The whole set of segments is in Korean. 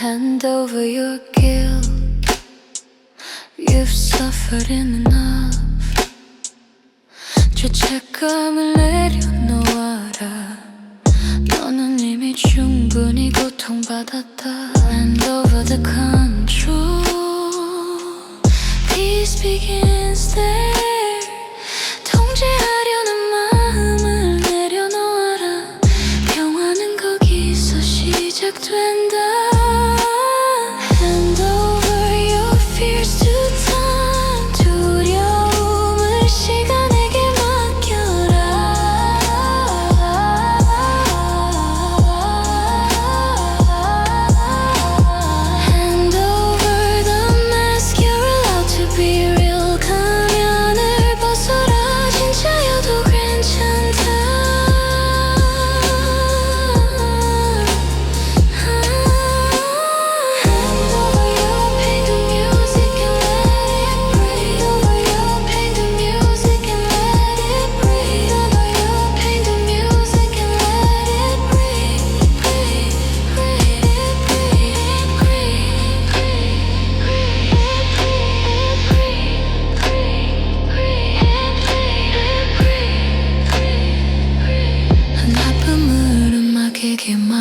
hand over your guilt. You've suffered enough. 죄책감을 내려놓아라. 너는 이미 충분히 고통받았다. Hand over the control. Peace begins there. 통제하려는 마음을 내려놓아라. 평화는 거기서 시작된다. 真的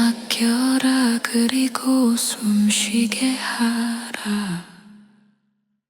아껴라. 그리고 숨쉬게 하라.